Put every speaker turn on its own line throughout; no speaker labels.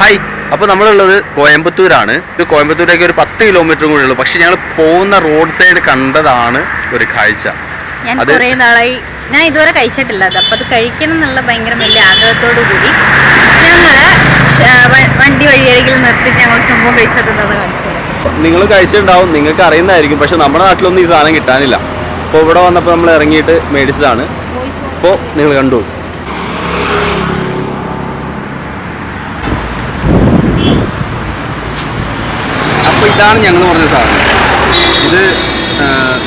Hi അപ്പോൾ നമ്മളുള്ളത് കോയമ്പത്തൂരാണ്. ഇത് കോയമ്പത്തൂരേക്ക് ഒരു പത്ത് കിലോമീറ്റർ കൂടെ ഉള്ളൂ. പക്ഷെ ഞങ്ങൾ പോകുന്ന റോഡ് സൈഡ് കണ്ടതാണ് ഒരു കാഴ്ച.
ഞാൻ കുറേ നാളായി. ഞാൻ ഇതുവരെ കഴിച്ചിട്ടില്ല. അത് അപ്പൊ അത് കഴിക്കണം എന്നുള്ള ഭയങ്കര വലിയ ആഗ്രഹത്തോടു കൂടി ഞങ്ങൾ വണ്ടി വഴിയരികിൽ നിർത്തി ഞങ്ങൾ സംഭവം കഴിച്ചെത്തുന്നത് കാണിച്ചത്.
നിങ്ങൾ കഴിച്ചിട്ടുണ്ടാവും. നിങ്ങൾക്ക് അറിയുന്നതായിരിക്കും. പക്ഷെ നമ്മുടെ നാട്ടിലൊന്നും ഈ സാധനം കിട്ടാനില്ല. അപ്പോൾ ഇവിടെ വന്നപ്പോൾ നമ്മൾ ഇറങ്ങിയിട്ട് മേടിച്ചതാണ്. അപ്പോൾ നിങ്ങൾ കണ്ടു അപ്പോൾ ഇതാണ് ഞങ്ങൾ പറഞ്ഞ സാധനം. ഇത്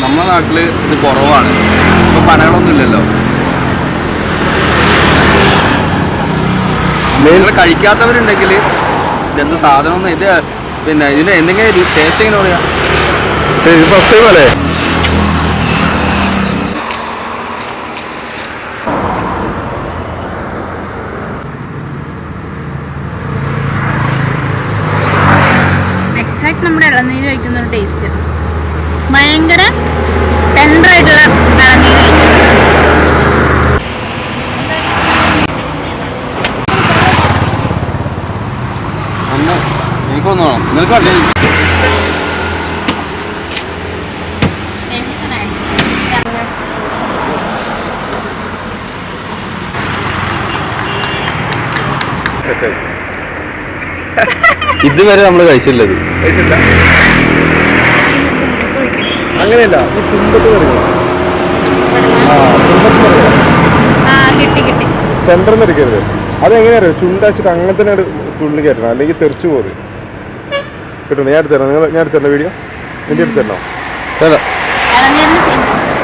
നമ്മുടെ നാട്ടിൽ ഇത് കുറവാണ്. ഇപ്പം പനകളൊന്നുമില്ലല്ലോ നിങ്ങൾ കഴിക്കാത്തവരുണ്ടെങ്കിൽ ഇതെന്ത് സാധനം ഒന്നും ഇത് പിന്നെ ഇതിന് എന്തെങ്കിലും ടേസ്റ്റ് എങ്ങനെ പറയാം?
ഫസ്റ്റ് ടൈം അല്ലേ
എക്സാക്ട് നമ്മുടെ ഇളനീര് കഴിക്കുന്ന ഒരു ടേസ്റ്റ് ഭയങ്കര ടെൻഡർ ആയിട്ടുള്ള ഇളനീര് കഴിക്കുന്നത്.
സെറ്റായി
ഇതുവരെ നമ്മൾ കഴിച്ചില്ലത്.
കഴിച്ചില്ല. അങ്ങനെയല്ല തുമ്പത്ത് ആ
കിട്ടി കിട്ടി.
സെന്ററിൽ നിന്ന് എടുക്കരുത്. അതെങ്ങനെയാ ചുണ്ടാച്ചിട്ട് അങ്ങനെ തന്നെ തുള്ളി കയറ്റണം. അല്ലെങ്കിൽ തെറിച്ചു പോരും. കിട്ടണം ഞാൻ എടുത്തരണം നിങ്ങൾ ഞാൻ തരണം വീഡിയോ. എന്റെ എടുത്തരണോ
അല്ല
ഇളനീരിന് സെന്റ്